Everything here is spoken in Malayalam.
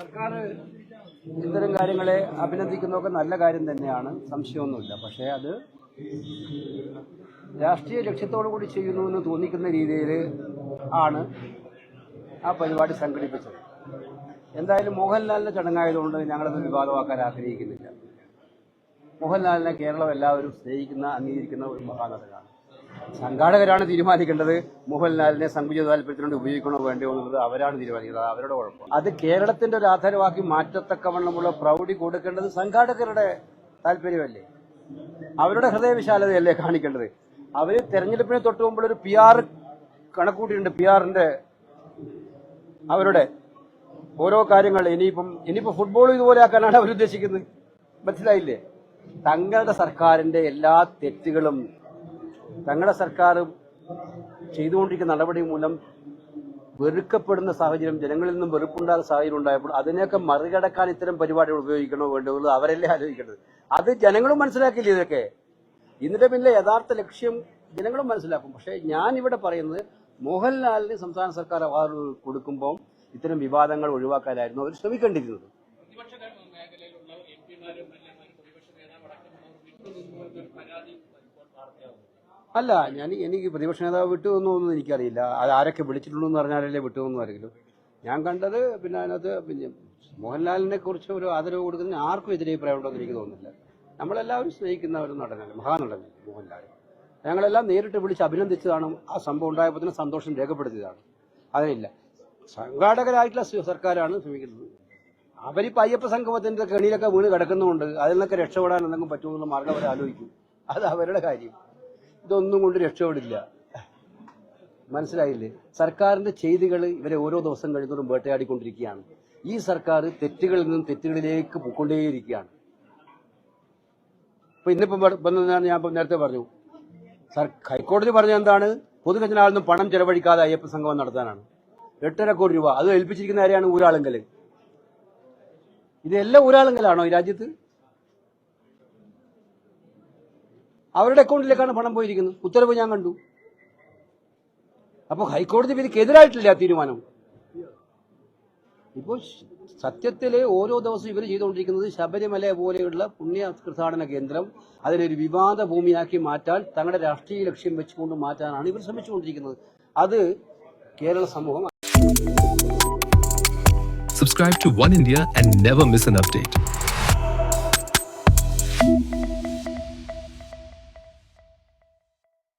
സർക്കാർ ഇത്തരം കാര്യങ്ങളെ അഭിനന്ദിക്കുന്നതൊക്കെ നല്ല കാര്യം തന്നെയാണ്. സംശയമൊന്നുമില്ല. പക്ഷേ അത് രാഷ്ട്രീയ ലക്ഷ്യത്തോടു കൂടി ചെയ്യുന്നു എന്ന് തോന്നിക്കുന്ന രീതിയിൽ ആണ് ആ പരിപാടി സംഘടിപ്പിച്ചത്. എന്തായാലും മോഹൻലാലിന്റെ ചടങ്ങായതുകൊണ്ട് ഞങ്ങളത് വിവാദമാക്കാൻ ആഗ്രഹിക്കുന്നില്ല. മോഹൻലാലിനെ കേരളം എല്ലാവരും സ്നേഹിക്കുന്ന അംഗീകരിക്കുന്ന ഒരു മഹാനടനാണ്. സംഘാടകരാണ് തീരുമാനിക്കേണ്ടത്. മോഹൻലാലിനെ സങ്കുചിത താല്പര്യത്തിനോട് ഉപയോഗിക്കണോ വേണ്ടയോ എന്നുള്ളത് അവരാണ് തീരുമാനിക്കുന്നത്. അവരുടെ കുഴപ്പം. അത് കേരളത്തിന്റെ ഒരു ആധാരമാക്കി മാറ്റത്തക്കവണ്ണമുള്ള പ്രൗഢി കൊടുക്കേണ്ടത് സംഘാടകരുടെ താല്പര്യമല്ലേ? അവരുടെ ഹൃദയവിശാലതയല്ലേ കാണിക്കേണ്ടത്? അവർ തെരഞ്ഞെടുപ്പിനെ തൊട്ട് മുമ്പ് ഒരു പി ആർ കണക്കൂട്ടിയിട്ടുണ്ട്. പി ആറിന്റെ അവരുടെ ഓരോ കാര്യങ്ങൾ. ഇനിയിപ്പം ഇനിയിപ്പോ ഫുട്ബോൾ ഇതുപോലെ ആക്കാനാണ് അവരുദ്ദേശിക്കുന്നത്. മനസ്സിലായില്ലേ? തങ്ങളുടെ സർക്കാരിന്റെ എല്ലാ തെറ്റുകളും തങ്ങളുടെ സർക്കാർ ചെയ്തുകൊണ്ടിരിക്കുന്ന നടപടി മൂലം വെറുക്കപ്പെടുന്ന സാഹചര്യം ജനങ്ങളിൽ നിന്നും വെറുപ്പുണ്ടാകുന്ന സാഹചര്യം ഉണ്ടായപ്പോൾ അതിനെയൊക്കെ മറികടക്കാൻ ഇത്തരം പരിപാടികൾ ഉപയോഗിക്കണോ വേണ്ടത് അവരല്ലേ ആലോചിക്കേണ്ടത്? അത് ജനങ്ങളും മനസ്സിലാക്കില്ല ഇതൊക്കെ? ഇതിന്റെ പിന്നിലെ യഥാർത്ഥ ലക്ഷ്യം ജനങ്ങളും മനസ്സിലാക്കും. പക്ഷേ ഞാൻ ഇവിടെ പറയുന്നത് മോഹൻലാലിന് സംസ്ഥാന സർക്കാർ അവാർഡ് കൊടുക്കുമ്പോൾ ഇത്തരം വിവാദങ്ങൾ ഒഴിവാക്കാനായിരുന്നു അവർ ശ്രമിക്കേണ്ടിയിരുന്നത്. പ്രതിപക്ഷ മേഖലയിലുള്ള എം പിമാരും അല്ല ഞാൻ എനിക്ക് പ്രതിപക്ഷ നേതാവ് വിട്ടുവന്നൊന്നും എനിക്കറിയില്ല. അത് ആരൊക്കെ വിളിച്ചിട്ടുണ്ടെന്ന് പറഞ്ഞാലല്ലേ വിട്ടുവെന്ന് അറിയില്ല ഞാൻ കണ്ടത് പിന്നെ അതിനകത്ത് പിന്നെ മോഹൻലാലിനെ കുറിച്ച് ഒരു ആദരവ് കൊടുക്കുന്നതിന് ആർക്കും എതിരെ അഭിപ്രായമുണ്ടെന്ന് എനിക്ക് തോന്നുന്നില്ല. നമ്മളെല്ലാവരും സ്നേഹിക്കുന്ന ഒരു നടനല്ലേ മഹാനടൻ മോഹൻലാൽ. ഞങ്ങളെല്ലാം നേരിട്ട് വിളിച്ച് അഭിനന്ദിച്ചതാണ്. ആ സംഭവം ഉണ്ടായപ്പോൾ തന്നെ സന്തോഷം രേഖപ്പെടുത്തിയതാണ്. അതിനില്ല. സംഘാടകരായിട്ടുള്ള സർക്കാരാണ് ശ്രമിക്കുന്നത്. അവരിപ്പോൾ അയ്യപ്പ സംഗമത്തിന്റെ കെണിയിലൊക്കെ വീണ് കിടക്കുന്നുണ്ട് അതിൽ നിന്നൊക്കെ രക്ഷപ്പെടാൻ എന്തെങ്കിലും പറ്റുമെന്നുള്ള മാർഗം അവർ ആലോചിക്കും അത് അവരുടെ കാര്യം. ഇതൊന്നും കൊണ്ട് രക്ഷപ്പെടില്ല. മനസ്സിലായില്ലേ? സർക്കാരിന്റെ ചെയ്തികൾ ഇവരെ ഓരോ ദിവസം കഴിയുന്നതും വേട്ടയാടിക്കൊണ്ടിരിക്കുകയാണ്. ഈ സർക്കാർ തെറ്റുകളിൽ നിന്നും തെറ്റുകളിലേക്ക് പോയിക്കൊണ്ടേയിരിക്കുകയാണ്. ഇപ്പൊ ഇന്നിപ്പം വന്നതാണ് ഞാൻ നേരത്തെ പറഞ്ഞു. സർ ഹൈക്കോടതി പറഞ്ഞ എന്താണ്? പൊതുഖജനാവിൽ പണം ചെലവഴിക്കാതെ അയ്യപ്പ സംഗമം നടത്താനാണ്. എട്ടര കോടി രൂപ. അത് ഏൽപ്പിച്ചിരിക്കുന്ന ആരെയാണ്? ഊരാളുങ്കൽ ഇതെല്ലാം ഊരാളുങ്കലാണോ ഈ രാജ്യത്ത്? അവരുടെ അക്കൗണ്ടിലേക്കാണ് പണം പോയിരിക്കുന്നത്. ഉത്തരവ് ഞാൻ കണ്ടു. അപ്പോൾ ഹൈക്കോടതി വിധിക്കെതിരായിട്ടില്ല തീരുമാനം. ഇപ്പോൾ സത്യത്തിൽ ഓരോ ദിവസവും ഇവർ ചെയ്തുകൊണ്ടിരിക്കുന്നത് ശബരിമല പോലെയുള്ള പുണ്യ തീർത്ഥാടന കേന്ദ്രം അതിനൊരു വിവാദ ഭൂമിയാക്കി മാറ്റാൻ തങ്ങളുടെ രാഷ്ട്രീയ ലക്ഷ്യം വെച്ചുകൊണ്ട് മാറ്റാനാണ് ഇവർ ശ്രമിച്ചുകൊണ്ടിരിക്കുന്നത്. അത് കേരള സമൂഹം subscribe to One India and never miss an update.